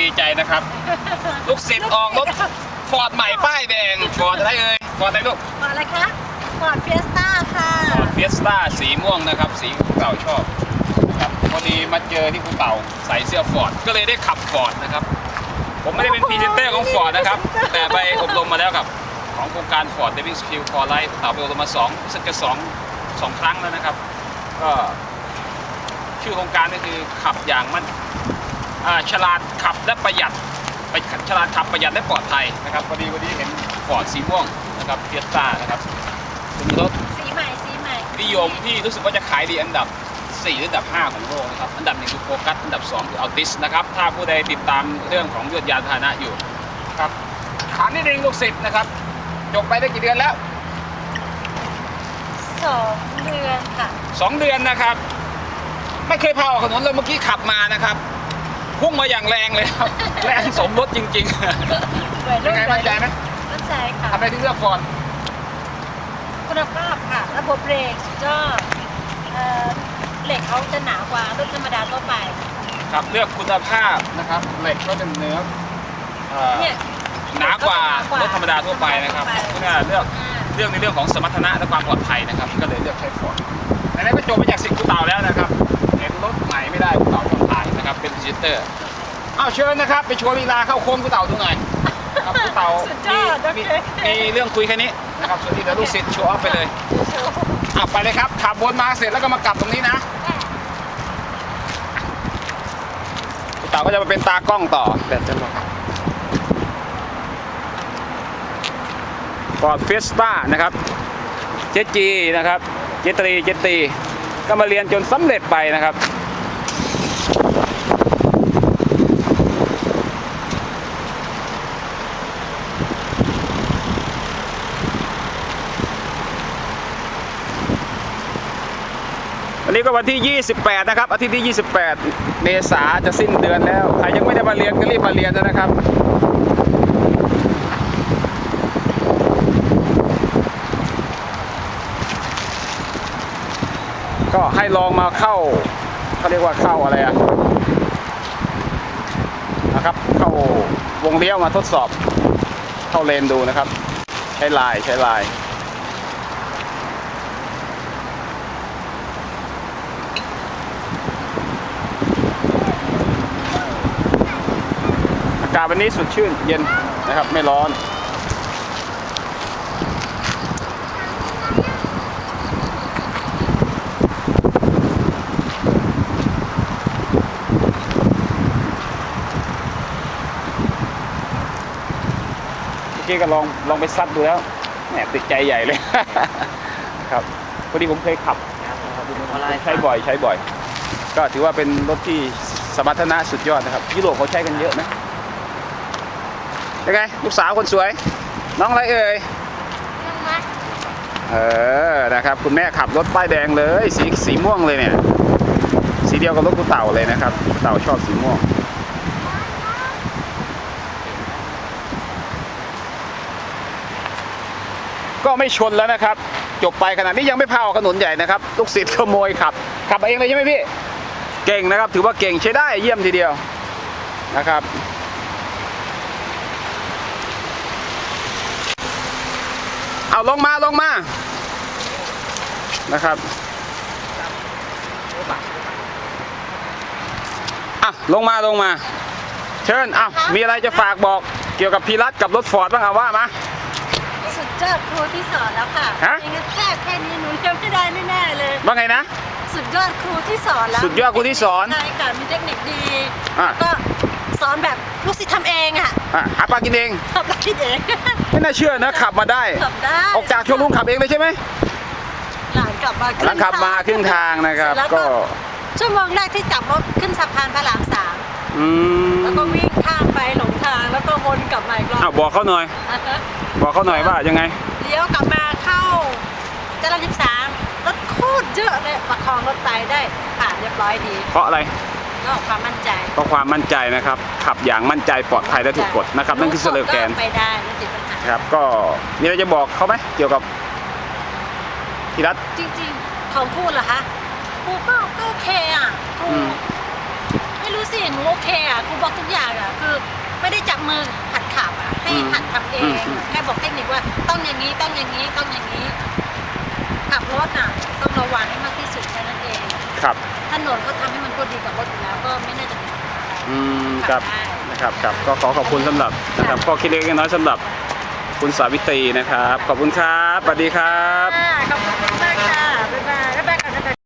ดีใจนะครับ ลูกศิษย์ออกรถฟอร์ดใหม่ป้ายแดงฟอร์ดอะไรเอ่ยฟอร์ดอะไรลูกฟอร์ดอะไรคะฟอร์ดเฟียสต้าค่ะฟอร์ดเฟียสต้าสีม่วงนะครับ สีคุณเต่าชอบครับพอดีมาเจอที่คุณเต่าใส่เสื้อฟอร์ดก็เลยได้ขับฟอร์ดนะครับ ผมไม่ได้เป็นพรีเซนเตอร์ของฟอร์ดนะครับ แต่ไปอบรมมาแล้วกับ ของโครงการ Ford Living Skill for Life เต่าไปอบรมมาสองรู้สึกจะสองสองครั้งแล้วนะครับ ก็ชื่อโครงการก็คือขับอย่างมันอ่า ฉลาดขับและประหยัดไปฉลาดขับประหยัดและปลอดภัยนะครับพอดีวันนี้เห็นฟอร์ดสีม่วงนะครับเฟียสต้านะครับเป็นรถสีใหม่สีใหม่นิยมที่รู้สึกว่าจะขายดีอันดับ4หรืออันดับ 5 ของโลกนะครับอันดับหนึ่งคือโฟกัสอันดับ 2 คืออัลติสนะครับถ้าผู้ใดติดตามเรื่องของยวดยานพาหนะอยู่ครับถามนิดนึงลูกศิษย์นะครับจบไปได้กี่เดือนแล้วสองเดือนค่ะ 2 เดือนนะครับ ไม่เคยพาออกถนนเลยเมื่อกี้ขับมานะครับ พุ่งมาอย่างแรงเลยครับ แรงสมรถจริงๆยังไงมั่นใจไหมมั่นใจค่ะ ทำไมถึงเลือกฟอร์ดคุณภาพค่ะ ระบบเบรกสุดยอดเอ่อเหล็กเขาจะหนากว่ารถธรรมดาทั่วไป ครับเลือกคุณภาพนะครับเหล็กก็เป็นเนื้อเอ่อเนี่ย หนากว่ารถธรรมดาทั่วไปนะครับเนี่ยเลือก อ่าเรื่องในเรื่องของสมรรถนะและความปลอดภัยนะครับ ก็เลยเลือกใช้ฟอร์ดไหนๆก็จบมาจากสิทธิ์กูเต่าแล้วนะครับ เห็นรถใหม่ไม่ได้ นะครับเป็นดิจิเตอร์อ้าวเชิญนะครับ ไปโชว์ลีลาเข้าโค้งกูเต่าดูหน่อยนะครับกูเต่าสุดยอดมีโอเค มีมีเรื่องคุยแค่นี้นะครับส่วนที่เหลือลูกศิษย์โชว์ออฟไปเลยอ้าวไปเลยครับขับวนมาเสร็จแล้วก็มากลับตรงนี้นะกูเต่าก็จะมาเป็นตากล้องต่อแบตจะหมดฟอร์ดเฟสต้านะครับ เจจีนะครับ เจตรีเจตีก็มาเรียนจนสำเร็จไปนะครับ นี้ก็วันที่ 28 นะครับ อาทิตย์ที่ 28 เมษาจะสิ้นเดือนแล้ว ใครยังไม่ได้มาเรียนก็รีบมาเรียนนะครับก็ให้ลองมาเข้าเขาเรียกว่าเข้าอะไรอะนะครับ เข้าวงเลี้ยวมาทดสอบ เข้าเลนดูนะครับ ใช้ลายใช้ลายากาศวันนี้สดชื่นเย็นนะครับไม่ร้อนเมื่อกี้ก็ลองลองไปซัดดูแล้วแหมติดใจใหญ่เลย ครับพอดีผมเคยขับใช้บ่อยใช้บ่อย ก็ถือว่าเป็นรถที่สมรรถนะสุดยอดนะครับยุโรปเขาใช้กันเยอะนะ ยังไงลูกสาวคนสวย น้องอะไรเอ่ยเออนะครับคุณแม่ขับรถป้ายแดงเลยสีสีม่วงเลยเนี่ย สีเดียวกับรถกูเต่าเลยนะครับกูเต่าชอบสีม่วงก็ไม่ชนแล้วนะครับ จบไปขนาดนี้ยังไม่พาออกถนนใหญ่นะครับลูกศิษย์ขโมยขับ ขับเองเลยใช่ไหมพี่ เก่งนะครับ ถือว่าเก่งใช้ได้เยี่ยมทีเดียวนะครับ เอาลงมาลงมานะครับอะลงมาลงมา เชิญอะมีอะไรจะฝากบอกเกี่ยวกับพีรัตกับรถฟอร์ดบ้างเอาว่ามาสุดยอดครูที่สอนแล้วค่ะฮะไม่งั้นแค่แค่นี้หนูเรียนไม่ได้แน่ๆเลยว่าไงนะสุดยอดครูที่สอนแล้วสุดยอดครูที่สอนใช่ค่ะมีเทคนิคดีอะก็สอนแบบลูกศิษย์ทำเองอะ อะหาปลากินเองทำได้คิดเองไม่น่าเชื่อนะขับมาได้ทำได้ออกจากโชว์รูมขับเองเลยใช่ไหมหลังกลับมาหลังขับมาครึ่งทางนะครับ แล้วก็ชั่วโมงแรกที่จับรถขึ้นสะพานพระรามสามอืมแล้วก็วิ่งข้ามไปหลงทางแล้วก็วนกลับมาอีกรอบอ้าวบอกเขาหน่อย บอกเขาหน่อยว่ายังไง เลี้ยวกลับมาเข้าจราสิบสามรถโคตรเยอะเลยประคองรถไปได้ผ่านเรียบร้อยดี เพราะอะไร ก็ความมั่นใจเพราะความมั่นใจนะครับ ขับอย่างมั่นใจปลอดภัยและถูกกฎนะครับ นั่นคือสโลแกนไปได้ไม่ติดปัญหาครับ ก็มีอะไรจะบอกเขาไหมเกี่ยวกับพีรัตจริงๆของครูเหรอคะครูก็ก็โอเคอะครูอืมไม่รู้สิหนูโอเคอะครูบอกทุกอย่างอะคือไม่ได้จับมือหัดขับอะให้อืมหัดทำเออืงมอืมแค่บอกเทคนิคว่าต้องอย่างนี้ต้องอย่างนี้ต้องอย่างนี้ขับรถน่ะต้องระวังให้มากที่สุดแค่นั้นเอง ครับ ถนนเขาทำให้มันพอดีกับรถอยู่แล้วก็ไม่น่าจะมีปัญหาอะไรอืมครับขัได้ นะครับครับก็ขอขอบคุณสำหรับนะครับข้อคิดเล็กๆน้อยๆสำหรับคุณสาวิตรีนะครับ ขอบคุณครับสวัสดีครับ ค่ะขอบคุณมากค่ะ